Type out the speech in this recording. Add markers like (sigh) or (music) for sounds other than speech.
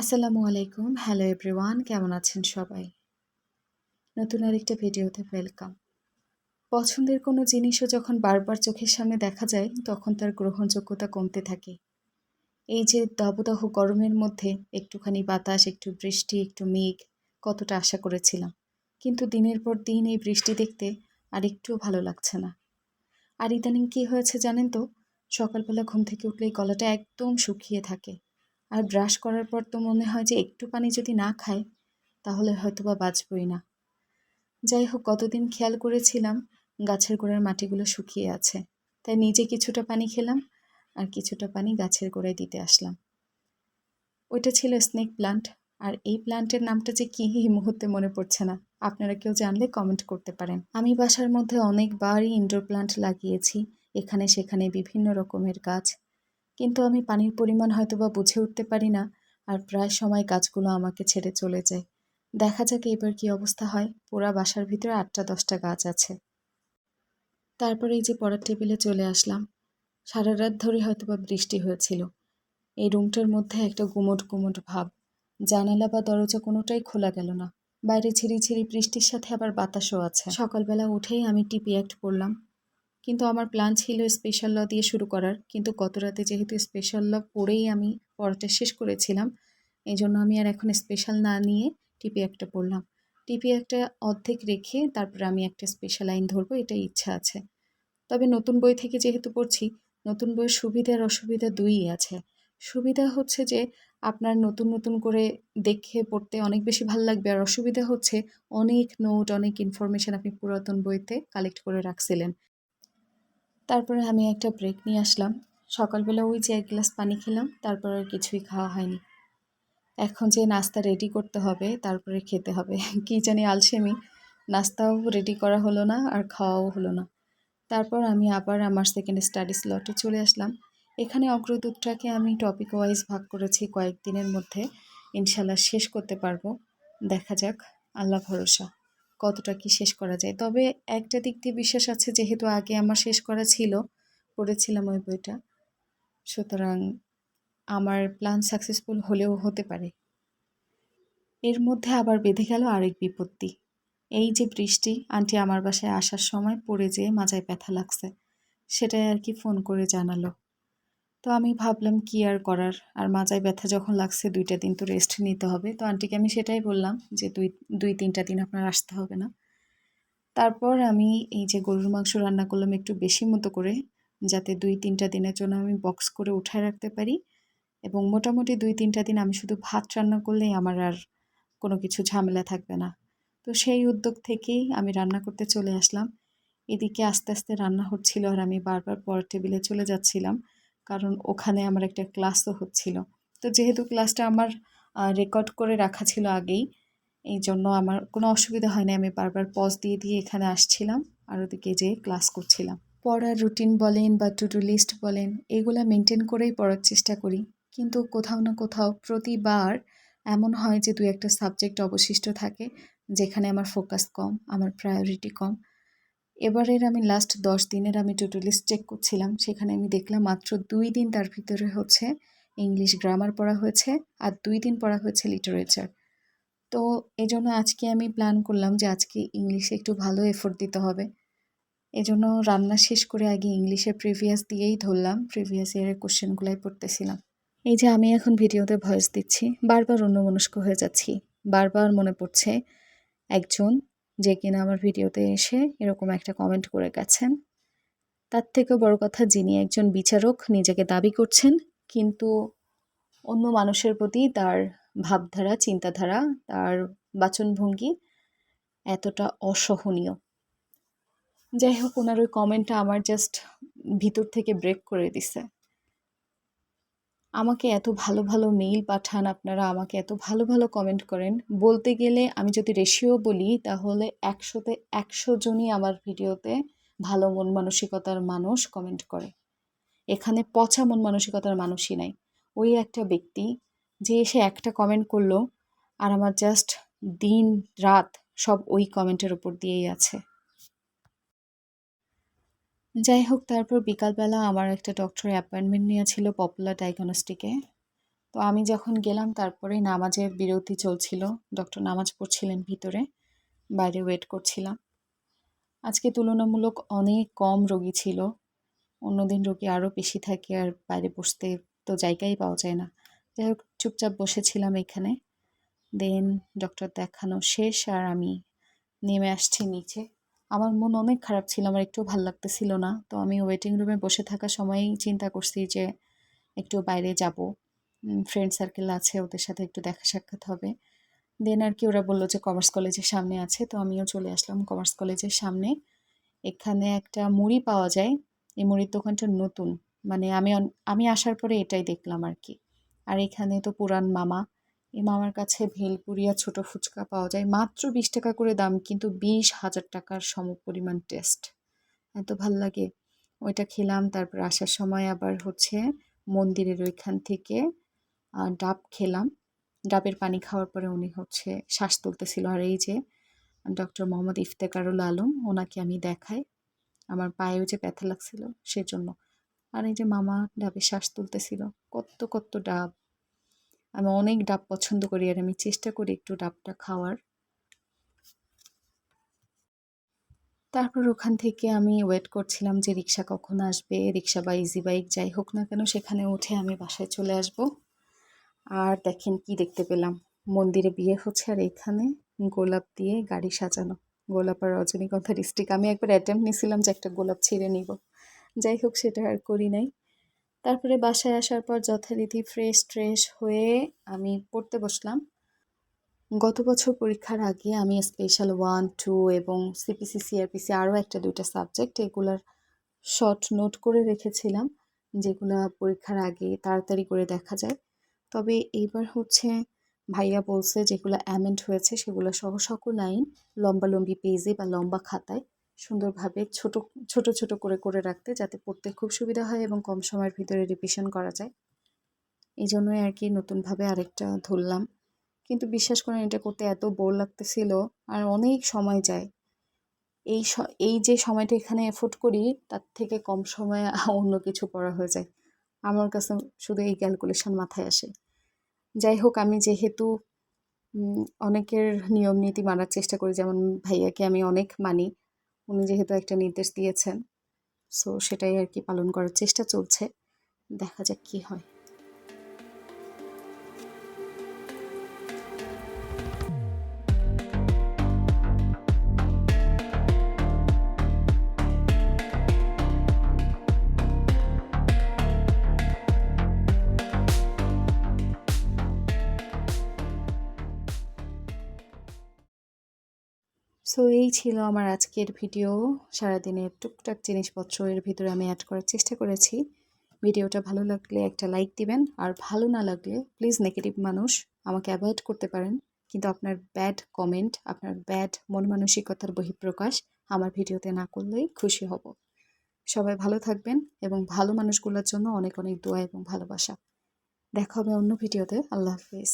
আসসালামু আলাইকুম। Hello everyone কেমন আছেন সবাই? নতুন আরেকটা ভিডিওতে ওয়েলকাম পছন্দের কোনো জিনিসও যখন বারবার চোখের সামনে দেখা যায়, তখন তার গ্রহণযোগ্যতা কমতে থাকে। এই যে দাবদাহ গরমের মধ্যে একটুখানি বাতাস, একটু বৃষ্টি, একটু মেঘ, কতটা আশা করেছিলাম। কিন্তু দিনের পর দিন এই বৃষ্টি দেখতে আর একটুও ভালো লাগছে না। আর ইদানিং কী হয়েছে জানেন তো? সকালবেলা ঘুম থেকে উঠলেই গলাটা একদম শুকিয়ে থাকে। আর ব্রাশ করার পর তো মনে হয় যে একটু পানি যদি না খায়, তাহলে হয়তো বা বাঁচবই না। যাই হোক, কতদিন খেয়াল করেছিলাম, গাছের গোড়ার মাটিগুলো শুকিয়ে আছে। তাই নিজে কিছুটা পানি খেলাম আর কিছুটা পানি গাছের গোড়ায় দিতে আসলাম। ওইটা ছিল স্নেক প্লান্ট, আর এই প্লান্টের নামটা যে কী মুহূর্তে মনে পড়ছে না। আপনারা কেউ জানলে কমেন্ট করতে পারেন। আমি বাসার মধ্যে অনেকবারই ইনডোর প্লান্ট লাগিয়েছি, এখানে সেখানে বিভিন্ন রকমের গাছ। কিন্তু আমি পানির পরিমাণ হয়তো বা বুঝে উঠতে পারি না, আর প্রায় সময় গাছগুলো আমাকে ছেড়ে চলে যায়। দেখা যাক এবার কি অবস্থা হয়। পুরা বাসার ভিতরে আটটা দশটা গাছ আছে। তারপরে এই যে পড়ার টেবিলে চলে আসলাম। সারা রাত ধরে হয়তো বা বৃষ্টি হয়েছিল। এই রুমটার মধ্যে একটা গুমট গুমট ভাব। জানালা বা দরজা কোনোটাই খোলা গেল না। বাইরে ঝিরি ঝিরি বৃষ্টির সাথে আবার বাতাসও আছে। সকালবেলা উঠেই আমি টিপি অ্যাক্ট পড়লাম। কিন্তু আমার প্ল্যান ছিল স্পেশাল ল দিয়ে শুরু করার। কিন্তু গত রাতে যেহেতু স্পেশাল ল পড়েই আমি পড়াটা শেষ করেছিলাম এই জন্য আমি আর এখন স্পেশাল না নিয়ে টিপি একটা পড়লাম। টিপি একটা অর্ধেক রেখে তারপরে আমি একটা স্পেশাল লাইন ধরবো এটা ইচ্ছা আছে। তবে নতুন বই থেকে যেহেতু পড়ছি, নতুন বইয়ের সুবিধা আর অসুবিধা দুইই আছে। সুবিধা হচ্ছে যে আপনার নতুন নতুন করে দেখে পড়তে অনেক বেশি ভালো লাগবে। আর অসুবিধা হচ্ছে অনেক নোট অনেক ইনফরমেশান আপনি পুরাতন বইতে কালেক্ট করে রাখছিলেন। তারপরে আমি একটা ব্রেক নিয়ে আসলাম। সকালবেলা ওই যে এক গ্লাস পানি খেলাম, তারপর আর কিছুই খাওয়া হয়নি। এখন যে নাস্তা রেডি করতে হবে, তারপরে খেতে হবে। (laughs) কি জানি আলসেমি, নাস্তাও রেডি করা হলো না আর খাওয়াও হলো না। তারপর আমি আবার আমার সেকেন্ড স্টাডি স্লটে চলে আসলাম। এখানে অগ্রদূতটাকে আমি টপিক ওয়াইজ ভাগ করেছি কয়েকদিনের মধ্যে। ইনশাল্লাহ শেষ করতে পারব। দেখা যাক, আল্লাহ ভরসা। কতটা কি শেষ করা যায়। তবে একটা দিক দিয়ে বিশ্বাস আছে, যেহেতু আগে আমার শেষ করা ছিল, পড়েছিলাম ওই বইটা। সুতরাং আমার প্ল্যান সাকসেসফুল হলেও হতে পারে। এর মধ্যে আবার বেঁধে গেল আরেক বিপত্তি। এই যে বৃষ্টি, আন্টি আমার বাসায় আসার সময় পড়ে যেয়ে মাজায় ব্যথা লাগছে। সেটাই আর কি ফোন করে জানালো। তো আমি ভাবলাম, কি আর করার? আর মাজায় ব্যথা যখন লাগছে দুইটা দিন তো রেস্ট নিতে হবে। তো আন্টিকে আমি সেটাই বললাম যে, দুই দুই, তিনটা দিন আপনার আসতে হবে না। তারপর আমি এই যে গরুর মাংস রান্না করলাম একটু বেশি মতো করে, যাতে দুই, তিনটা দিনের জন্য আমি বক্স করে উঠায় রাখতে পারি এবং মোটামুটি দুই, তিনটা দিন আমি শুধু ভাত রান্না করলেই আমার আর কোনো কিছু ঝামেলা থাকবে না। তো সেই উদ্যোগ থেকেই আমি রান্না করতে চলে আসলাম। এদিকে আস্তে আস্তে রান্না হচ্ছিল আর আমি বারবার পর টেবিলে চলে যাচ্ছিলাম। কারণ ওখানে আমার একটা ক্লাসও হচ্ছিল। তো যেহেতু ক্লাসটা আমার রেকর্ড করে রাখা ছিল আগেই, এই জন্য আমার কোনো অসুবিধা হয়নি। আমি বারবার পজ দিয়ে দিয়ে এখানে আসছিলাম, আর ওদিকে যেয়ে ক্লাস করছিলাম। পড়ার রুটিন বলেন বা টু ডু লিস্ট বলেন, এগুলা মেনটেন করেই পড়ার চেষ্টা করি। কিন্তু কোথাও না কোথাও প্রতিবার এমন হয় যে দু একটা সাবজেক্ট অবশিষ্ট থাকে, যেখানে আমার ফোকাস কম, আমার প্রায়োরিটি কম। এবারের আমি লাস্ট দশ দিনের আমি টু লিস্ট চেক করছিলাম। সেখানে আমি দেখলাম মাত্র দুই দিন তার ভিতরে হচ্ছে ইংলিশ গ্রামার পড়া হয়েছে আর দুই দিন পড়া হয়েছে লিটারেচার তো এই জন্য আজকে আমি প্ল্যান করলাম যে আজকে ইংলিশে একটু ভালো এফোর্ট দিতে হবে। এজন্য রান্না শেষ করে আগে ইংলিশে প্রিভিয়াস দিয়েই ধরলাম প্রিভিয়াস ইয়ারের কোশ্চেনগুলাই পড়তেছিলাম। এই যে আমি এখন ভিডিওতে ভয়েস দিচ্ছি, বারবার অন্যমনস্ক হয়ে যাচ্ছি। বারবার মনে পড়ছে, একজন যে কিনা আমার ভিডিওতে এসে এরকম একটা কমেন্ট করে গেছেন। তার থেকেও বড় কথা, যিনি একজন বিচারক, নিজেকে দাবি করছেন, কিন্তু অন্য মানুষের প্রতি তার ভাবধারা, চিন্তাধারা, তার বাচনভঙ্গি এতটা অসহনীয়। যাই হোক, ওনার ওই কমেন্টটা আমার জাস্ট ভিতর থেকে ব্রেক করে দিছে। আমাকে এত ভালো ভালো মেইল পাঠান, আপনারা আমাকে এত ভালো ভালো কমেন্ট করেন। বলতে গেলে আমি যদি রেশিও বলি, তাহলে একশোতে একশো জনই আমার ভিডিওতে ভালো মন মানসিকতার মানুষ কমেন্ট করে। এখানে পচা মন মানসিকতার মানুষই নাই। ওই একটা ব্যক্তি, যে এসে একটা কমেন্ট করল, আর আমার জাস্ট দিন, রাত সব ওই কমেন্টের উপর দিয়েই আছে। যাই হোক তারপর বিকালবেলা আমার একটা ডক্টরের অ্যাপয়েন্টমেন্ট নিয়েছিল পপুলার ডায়াগনস্টিকে তো আমি যখন গেলাম, তারপরে নামাজের বিরতি চলছিল। ডক্টর নামাজ পড়ছিলেন ভিতরে, বাইরে ওয়েট করছিলাম। আজকে তুলনামূলক অনেক কম রোগী ছিল। অন্যদিন রোগী আরও বেশি থাকে আর বাইরে বসতে তো জায়গাই পাওয়া যায় না। যাই হোক চুপচাপ বসেছিলাম এখানে। দেন ডক্টর দেখানো শেষ আর আমি নেমে আসছি নিচে। আমার মন অনেক খারাপ ছিল, আমার একটু ভালো লাগতেছিল না। তো আমি ওয়েটিং রুমে বসে থাকার সময়ই চিন্তা করছি যে, একটু বাইরে যাব। ফ্রেন্ড সার্কেল আছে, ওদের সাথে একটু দেখা সাক্ষাৎ হবে। দেন আর কি ওরা বলল যে কমার্স কলেজের সামনে আছে। তো আমিও চলে আসলাম কমার্স কলেজের সামনে। এখানে একটা মুড়ি পাওয়া যায়। এই মুড়ির দোকানটা নতুন। মানে আমি আমি আসার পরে এটাই দেখলাম আর কি। আর এখানে তো পুরান মামা। এই মামার কাছে ভেলপুরি আর ছোটো ফুচকা পাওয়া যায়। মাত্র বিশ টাকা করে দাম, কিন্তু বিশ হাজার টাকার সমপরিমাণ টেস্ট। এত ভালো লাগে। ওইটা খেলাম, তারপর আসার সময় আবার হচ্ছে মন্দিরের ওইখান থেকে ডাব খেলাম। ডাবের পানি খাওয়ার পরে উনি হচ্ছে শ্বাস তুলতেছিল। আর এই যে, ডক্টর মোহাম্মদ ইফতেকারুল আলম, ওনাকে আমি দেখাই। আমার পায়েও যে ব্যথা লাগছিল, সেজন্য। আর এই যে মামা ডাবে শ্বাস তুলতেছিল কত কত ডাব। আমি অনেক ডাব পছন্দ করি আর আমি চেষ্টা করি একটু ডাবটা খাওয়ার। তারপর ওখান থেকে আমি ওয়েট করছিলাম যে রিক্সা কখন আসবে, রিক্সা বা ইজি বাইক যাই হোক না কেন সেখানে উঠে আমি বাসায় চলে আসব। আর দেখেন কি দেখতে পেলাম, মন্দিরে বিয়ে হচ্ছে আর এখানে গোলাপ দিয়ে গাড়ি সাজানো, গোলাপ আর রজনীগন্ধা ডিস্ট্রিক্ট আমি একবার অ্যাটেম্প নিয়েছিলাম যে একটা গোলাপ ছিঁড়ে নিব, যাই হোক সেটা আর করি নাই। তারপরে বাসায় আসার পর যথারীতি ফ্রেশ ট্রেশ হয়ে আমি পড়তে বসলাম। গত বছর পরীক্ষার আগে আমি স্পেশাল ওয়ান টু এবং সিপিসি সিআরপিসি আরও একটা দুইটা সাবজেক্ট এগুলার শর্ট নোট করে রেখেছিলাম, যেগুলো পরীক্ষার আগে তাড়াতাড়ি করে দেখা যায়। তবে এইবার হচ্ছে ভাইয়া বলছে যেগুলো অ্যামেন্ট হয়েছে সেগুলো সহ সকল লাইন লম্বালম্বি পেজে বা লম্বা খাতায় সুন্দরভাবে ছোট ছোট ছোট করে করে রাখতে যাতে পড়তে খুব সুবিধা হয় এবং কম সময়ের ভিতরে রিভিশন করা যায়। এই জন্যই আর কি নতুনভাবে আরেকটা ধরলাম। কিন্তু বিশ্বাস করেন, এটা করতে এত বোর লাগতেছিল আর অনেক সময় যায়। এই এই যে সময়টা এখানে এফোর্ড করি, তার থেকে কম সময়ে (laughs) অন্য কিছু পড়া হয়ে যায়। আমার কাছে শুধু এই ক্যালকুলেশন মাথায় আসে। যাই হোক, আমি যেহেতু অনেকের নিয়ম নীতি মানার চেষ্টা করি, যেমন ভাইয়াকে আমি অনেক মানি উনি যেহেতু একটা নির্দেশ দিয়েছেন সো সেটাই আর কি পালন করার চেষ্টা চলছে। দেখা যাক কী হয়। সো এই ছিল আমার আজকের ভিডিও সারাদিনের টুকটাক জিনিসপত্র এর ভিতরে আমি অ্যাড করার চেষ্টা করেছি। ভিডিওটা ভালো লাগলে একটা লাইক দিবেন, আর ভালো না লাগলে প্লিজ নেগেটিভ মানুষ আমাকে অ্যাভয়েড করতে পারেন। কিন্তু আপনার ব্যাড কমেন্ট আপনার ব্যাড মন মানসিকতার বহিঃপ্রকাশ আমার ভিডিওতে না করলেই খুশি হব। সবাই ভালো থাকবেন এবং ভালো মানুষগুলোর জন্য অনেক অনেক দোয়া এবং ভালোবাসা। দেখা হবে অন্য ভিডিওতে আল্লাহ হাফিজ।